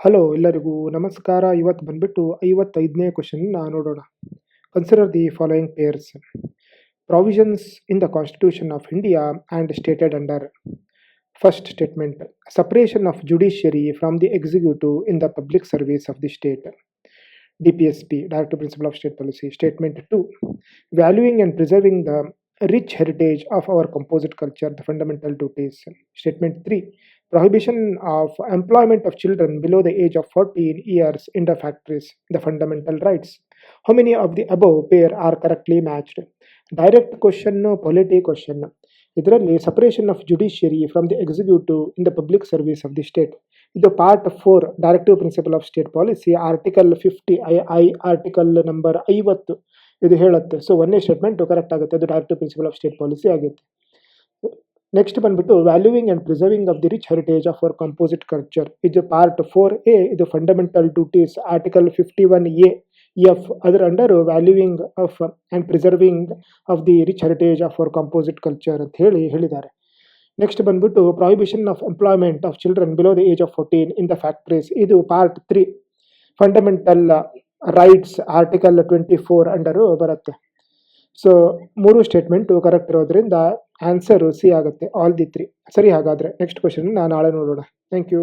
Hello ಎಲ್ಲರಿಗೂ ನಮಸ್ಕಾರ. ಇವತ್ತು ಬಂದ್ಬಿಟ್ಟು ಐವತ್ತೈದನೇ ಕ್ವಶನ್ನ ನೋಡೋಣ. Consider the following pairs provisions in the constitution of India and stated under first statement separation of judiciary from the executive in the public service of the state DPSP, Director Principle of State Policy. Statement 2. Valuing and preserving the rich heritage of our composite culture, the fundamental duties. Statement 3. Prohibition of employment of children below the age of 14 years in the factories, the fundamental rights. How many of the above pair are correctly matched? Direct question, polity question ಇದರಲ್ಲಿ separation of judiciary from the executive in the public service of the state ಇದು part four directive principle of state policy article fifty I I article number ಐವತ್ತು. ಇದು ಹೇಳುತ್ತೆ. So ಒಂದೇ statement correct ಆಗುತ್ತೆ. ಅದು directive principle of state policy ಆಗುತ್ತೆ next ಬಂದ್ಬಿಟ್ಟು valuing and preserving of the rich heritage of our composite culture ಇದು part four A ಇದು fundamental duties article fifty one A F ಅದರ under valuing of and preserving of the rich heritage of our composite culture ಅಂತ ಹೇಳಿ ಹೇಳಿದ್ದಾರೆ. Next ಬಂದ್ಬಿಟ್ಟು prohibition of employment of children below the age of fourteen in the factories ಇದು part three fundamental rights article twenty four under ಬರುತ್ತೆ. So ಮೂರು statement correct ಇರೋದ್ರಿಂದ answer C ಆಗುತ್ತೆ. All the three ಸರಿ ಹಾಗಾದರೆ ನೆಕ್ಸ್ಟ್ ಕ್ವಶನ್ ನಾಳೆ ನೋಡೋಣ. Thank you